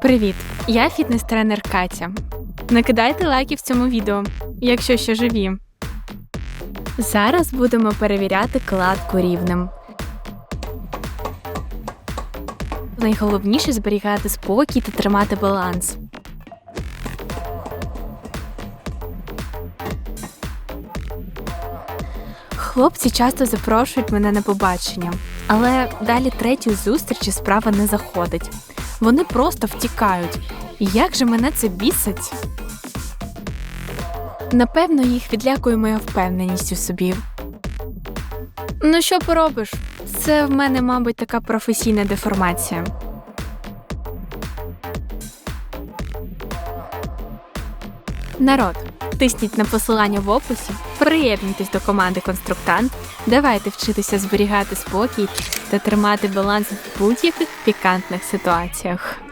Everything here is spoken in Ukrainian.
Привіт! Я фітнес-тренер Катя. Накидайте лайки в цьому відео, якщо ще живі. Зараз будемо перевіряти кладку рівнем. Найголовніше зберігати спокій та тримати баланс. Хлопці часто запрошують мене на побачення, але далі третьої зустрічі справа не заходить. Вони просто втікають. Як же мене це бісить? Напевно, їх відлякує моя впевненість у собі. Ну, що поробиш? Це в мене, мабуть, така професійна деформація. Народ, тисніть на посилання в описі, приєднуйтесь до команди Конструктант, давайте вчитися зберігати спокій та тримати баланс в будь-яких пікантних ситуаціях.